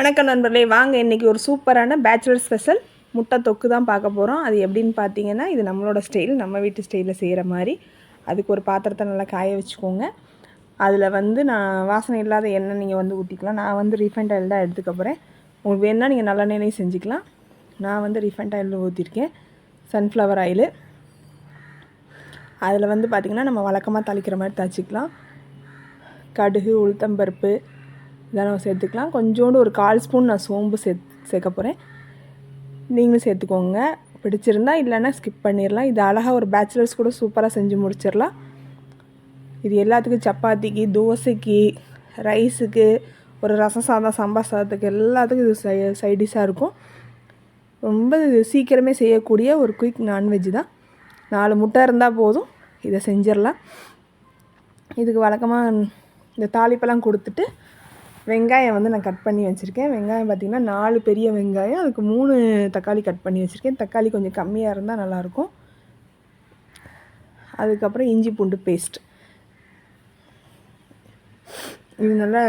வணக்கம் நண்பர்களே வாங்க இன்றைக்கி ஒரு சூப்பரான பேச்சுலர் ஸ்பெஷல் முட்டை தொக்கு தான் பார்க்க போகிறோம் அது எப்படின்னு பார்த்தீங்கன்னா இது நம்மளோட ஸ்டைல் நம்ம வீட்டு ஸ்டைலில் செய்கிற மாதிரி. அதுக்கு ஒரு பாத்திரத்தை நல்லா காய வச்சுக்கோங்க. அதில் வந்து நான் வாசனை இல்லாத எண்ணெய் நீங்கள் வந்து ஊற்றிக்கலாம் நான் வந்து ரீஃபைண்ட் ஆயில் தான் எடுத்துக்க போகிறேன் உங்களுக்கு வேணுன்னா நீங்கள் நல்லெண்ணெயிலையும் செஞ்சுக்கலாம். நான் வந்து ரீஃபைண்ட் ஆயில் ஊற்றிருக்கேன் சன்ஃப்ளவர் ஆயில் அதில் வந்து பார்த்திங்கன்னா நம்ம வழக்கமாக தாளிக்கிற மாதிரி தாச்சிக்கலாம் கடுகு உளுத்தம்பருப்பு இதெல்லாம் சேர்த்துக்கலாம். கொஞ்சோண்டு ஒரு கால் ஸ்பூன் நான் சோம்பு சேர்த்து சேர்க்க போகிறேன் நீங்களும் சேர்த்துக்கோங்க. பிடிச்சிருந்தா இல்லைன்னா ஸ்கிப் பண்ணிடலாம் இது அழகாக ஒரு பேச்சுலர்ஸ் கூட சூப்பராக செஞ்சு முடிச்சிடலாம் இது எல்லாத்துக்கும் சப்பாத்திக்கு தோசைக்கு ரைஸுக்கு ஒரு ரசம் சாதம் சாம்பார் சாதத்துக்கு எல்லாத்துக்கும் இது சை சைடிஷாக இருக்கும். ரொம்ப சீக்கிரமே செய்யக்கூடிய ஒரு குயிக் நான்வெஜ் தான். நாலு முட்டை இருந்தால் போதும். இதை செஞ்சிடலாம் இதுக்கு வழக்கமாக இந்த தாளிப்பெல்லாம் கொடுத்துட்டு வெங்காயம் வந்து நான் கட் பண்ணி வச்சுருக்கேன். வெங்காயம் பார்த்திங்கன்னா நாலு பெரிய வெங்காயம் அதுக்கு மூணு தக்காளி கட் பண்ணி வச்சுருக்கேன். தக்காளி கொஞ்சம் கம்மியாக இருந்தால் நல்லாயிருக்கும். அதுக்கப்புறம் இஞ்சி பூண்டு பேஸ்ட் இது நல்லா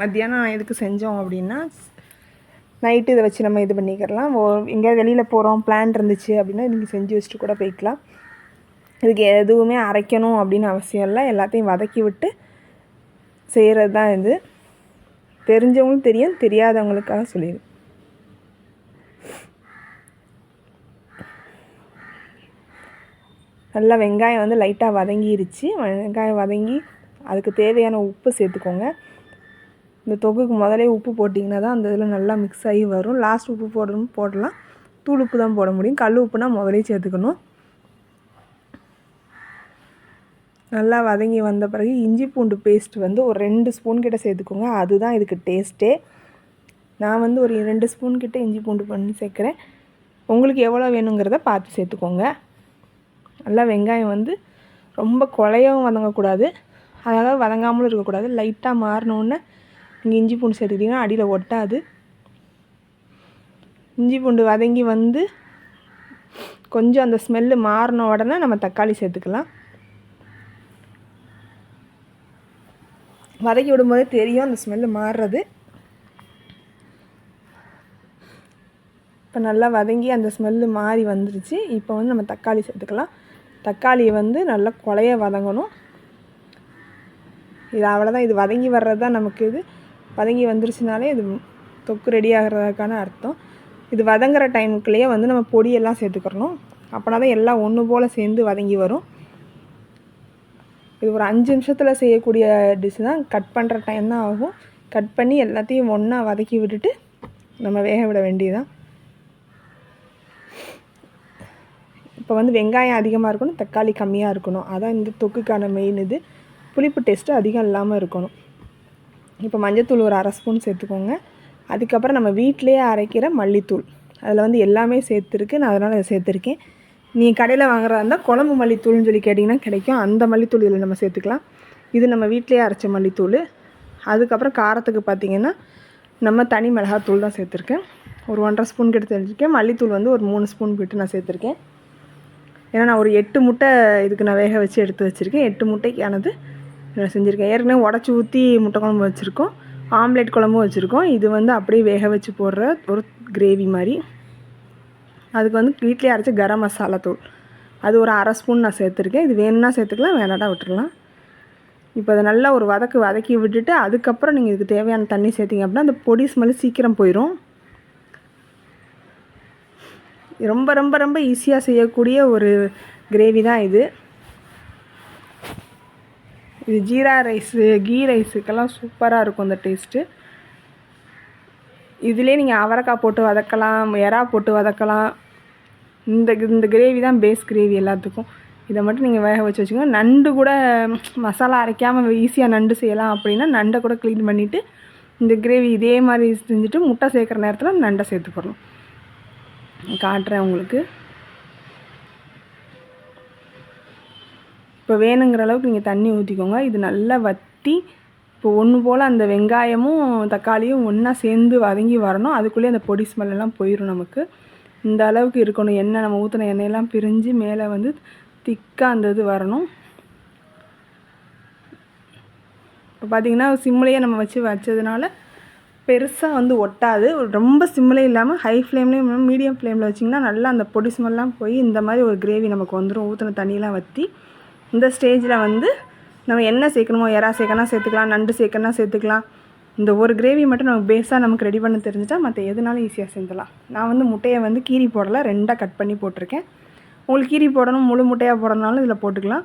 மத்தியானம் எதுக்கு செஞ்சோம் அப்படின்னா நைட்டு இதை வச்சு நம்ம இது பண்ணிக்கிறலாம் எங்கேயாவது வெளியில் போகிறோம் பிளான் இருந்துச்சு அப்படின்னா நீங்கள் செஞ்சு வச்சுட்டு கூட போய்க்கலாம். இதுக்கு எதுவுமே அரைக்கணும் அப்படின்னு அவசியம் இல்லை. எல்லாத்தையும் வதக்கி விட்டு செய்கிறது தான் இது. தெரிஞ்சவங்களும் தெரியும் தெரியாதவங்களுக்காக சொல்லிடு. நல்லா வெங்காயம் வந்து லைட்டாக வதங்கிருச்சு. வெங்காயம் வதங்கி அதுக்கு தேவையான உப்பு சேர்த்துக்கோங்க. இந்த தொகுக்கு முதலே உப்பு போட்டிங்கன்னா தான் அந்த இதில் நல்லா மிக்ஸ் ஆகி வரும். லாஸ்ட் உப்பு போடணும் போடலாம். தூள் உப்பு தான் போட முடியும். கல் உப்புனா முதலே சேர்த்துக்கணும். நல்லா வதங்கி வந்த பிறகு இஞ்சி பூண்டு பேஸ்ட் வந்து ஒரு ரெண்டு ஸ்பூன் கிட்ட சேர்த்துக்கோங்க. அதுதான் இதுக்கு டேஸ்ட்டே நான் வந்து ஒரு ரெண்டு ஸ்பூன் கிட்ட இஞ்சி பூண்டு பண்ணி சேர்க்குறேன். உங்களுக்கு எவ்வளோ வேணுங்கிறத பார்த்து சேர்த்துக்கோங்க. நல்லா வெங்காயம் வந்து ரொம்ப குழையவும் வதங்கக்கூடாது. அதாவது வதங்காமலும் இருக்கக்கூடாது. லைட்டாக மாறினோடனே நீங்கள் இஞ்சி பூண்டு சேர்த்துக்கிட்டிங்கன்னா அடியில் ஒட்டாது. இஞ்சி பூண்டு வதங்கி வந்து கொஞ்சம் அந்த ஸ்மெல்லு மாறின உடனே நம்ம தக்காளி சேர்த்துக்கலாம். வதக்கி விடும்போது தெரியும் அந்த ஸ்மெல்லு மாறுறது. இப்போ நல்லா வதங்கி அந்த ஸ்மெல்லு மாறி வந்துருச்சு. இப்போ வந்து நம்ம தக்காளி சேர்த்துக்கலாம். தக்காளியை வந்து நல்லா கொலைய வதங்கணும். இது அவ்வளோதான் இது வதங்கி வர்றது தான் நமக்கு இது. வதங்கி வந்துருச்சுனாலே இது தொக்கு ரெடி ஆகிறதுக்கான அர்த்தம். இது வதங்குற டைமுக்குள்ளேயே வந்து நம்ம பொடியெல்லாம் சேர்த்துக்கிறணும். அப்படின்னா தான் எல்லாம் ஒன்று போல் சேர்ந்து வதங்கி வரும். இது ஒரு அஞ்சு நிமிஷத்தில் செய்யக்கூடிய டிஷ் தான். கட் பண்ணுற டைம் தான் ஆகும். கட் பண்ணி எல்லாத்தையும் ஒன்றா வதக்கி விட்டுட்டு நம்ம வேக விட வேண்டியதுதான். இப்போ வந்து வெங்காயம் அதிகமாக இருக்கணும் தக்காளி கம்மியாக இருக்கணும். அதான் இந்த தொக்குக்கான மெயின் இது. புளிப்பு டேஸ்ட்டு அதிகம் இல்லாமல் இருக்கணும். இப்போ மஞ்சத்தூள் ஒரு அரை ஸ்பூன் சேர்த்துக்கோங்க. அதுக்கப்புறம் நம்ம வீட்டிலேயே அரைக்கிற மல்லித்தூள். அதில் வந்து எல்லாமே சேர்த்துருக்கு. நான் அதனால் அதை சேர்த்துருக்கேன். நீ கடையில் வாங்குறதா இருந்தால் குழம்பு மல்லித்தூள்னு சொல்லி கேட்டிங்கன்னா கிடைக்கும். அந்த மல்லித்தூள் இதில் நம்ம சேர்த்துக்கலாம். இது நம்ம வீட்டிலேயே அரைச்ச மல்லித்தூள். அதுக்கப்புறம் காரத்துக்கு பார்த்திங்கன்னா நம்ம தனி மிளகாத்தூள் தான் சேர்த்துருக்கேன். ஒரு ஒன்றரை ஸ்பூன் கிட்ட தெரிஞ்சிருக்கேன். மல்லித்தூள் வந்து ஒரு மூணு ஸ்பூன் கிட்ட நான் சேர்த்துருக்கேன். ஏன்னா நான் ஒரு எட்டு முட்டை இதுக்கு நான் வேக வச்சு எடுத்து வச்சுருக்கேன். எட்டு முட்டைக்கானது நான் செஞ்சுருக்கேன். ஏற்கனவே உடச்சி ஊற்றி முட்டை குழம்பு வச்சுருக்கோம். ஆம்லேட் குழம்பும் வச்சுருக்கோம். இது வந்து அப்படியே வேக வச்சு போடுற ஒரு கிரேவி மாதிரி. அதுக்கு வந்து வீட்டிலே அரைச்சி கரம் மசாலா தூள். அது ஒரு அரை ஸ்பூன் நான் சேர்த்துருக்கேன். இது வேணும்னா சேர்த்துக்கலாம் வேணாட்டா விட்டுடலாம் இப்போ அதை நல்லா ஒரு வதக்கு வதக்கி விட்டுட்டு அதுக்கப்புறம் நீங்கள் இதுக்கு தேவையான தண்ணி சேர்த்திங்க அப்படின்னா அந்த பொடி ஸ்மெல் சீக்கிரம் போயிடும் ரொம்ப ரொம்ப ரொம்ப ஈஸியாக செய்யக்கூடிய ஒரு கிரேவி தான் இது. இது ஜீரா ரைஸு கீ ரைஸுக்கெல்லாம் சூப்பராக இருக்கும் இந்த டேஸ்ட்டு இதிலே நீங்கள் அவரைக்காய் போட்டு வதக்கலாம் எறா போட்டு வதக்கலாம். இந்த இந்த கிரேவி தான் பேஸ் கிரேவி எல்லாத்துக்கும். இதை மட்டும் நீங்கள் வேக வச்சு வச்சுக்கோங்க. நண்டு கூட மசாலா அரைக்காமல் ஈஸியாக நண்டு செய்யலாம் அப்படின்னா நண்டை கூட க்ளீன் பண்ணிவிட்டு இந்த கிரேவி இதே மாதிரி செஞ்சுட்டு முட்டை சேர்க்குற நேரத்தில் நண்டை சேர்த்துக்கணும். காட்டுறேன் உங்களுக்கு. இப்போ வேணுங்கிற அளவுக்கு நீங்கள் தண்ணி ஊற்றிக்கோங்க இது நல்லா வற்றி இப்போ ஒன்று போல் அந்த வெங்காயமும் தக்காளியும் ஒன்றா சேர்ந்து வதங்கி வரணும். அதுக்குள்ளேயே அந்த பொடி ஸ்மெல்லாம் போயிடும் நமக்கு. இந்த அளவுக்கு இருக்கணும். எண்ணெய் நம்ம ஊற்றின எண்ணெயெல்லாம் பிரிஞ்சு மேலே வந்து திக்காக அந்த இது வரணும். இப்போ பார்த்திங்கன்னா சிம்லேயே நம்ம வச்சு வச்சதுனால பெருசாக வந்து ஒட்டாது. ரொம்ப சிம்மிலே இல்லாமல் ஹை ஃப்ளேம்லேயும் மீடியம் ஃப்ளேமில் வச்சிங்கன்னா நல்லா அந்த பொடி ஸ்மெல்லாம் போய் இந்த மாதிரி ஒரு கிரேவி நமக்கு வந்துடும் ஊற்றின தண்ணியெலாம் வற்றி இந்த ஸ்டேஜில் வந்து நம்ம என்ன சேர்க்கணுமோ எறா சேர்க்கணும் சேர்த்துக்கலாம் நண்டு சேர்க்கணும் சேர்த்துக்கலாம். இந்த ஒரு கிரேவி மட்டும் நமக்கு பேஸாக நமக்கு ரெடி பண்ண தெரிஞ்சிட்டா மற்ற எதுனாலும் ஈஸியாக செஞ்சிடலாம். நான் வந்து முட்டையை வந்து கீரி போடலை ரெண்டாக கட் பண்ணி போட்டிருக்கேன். உங்களுக்கு கீரி போடணும் முழு முட்டையாக போடணுனாலும் இதில் போட்டுக்கலாம்.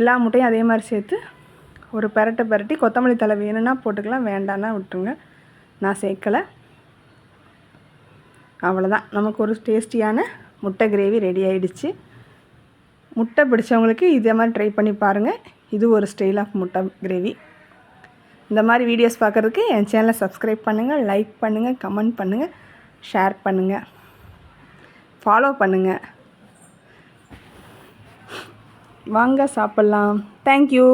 எல்லா முட்டையும் அதே மாதிரி சேர்த்து ஒரு பெரட்டை பெரட்டி கொத்தமல்லி தலை வேணும்னா போட்டுக்கலாம் வேண்டான்னா விட்டுருங்க. நான் சேர்க்கலை. அவ்வளோதான் நமக்கு ஒரு டேஸ்டியான முட்டை கிரேவி ரெடி ஆகிடுச்சு முட்டை பிடிச்சவங்களுக்கு இதே மாதிரி ட்ரை பண்ணி பாருங்கள் இது ஒரு ஸ்டைல் ஆஃப் முட்டை கிரேவி இந்த மாதிரி வீடியோஸ் பார்க்குறதுக்கு என் சேனலை சப்ஸ்கிரைப் பண்ணுங்கள் லைக் பண்ணுங்கள் கமெண்ட் பண்ணுங்கள் ஷேர் பண்ணுங்கள் ஃபாலோ பண்ணுங்கள் வாங்க சாப்பிட்லாம். தேங்க்யூ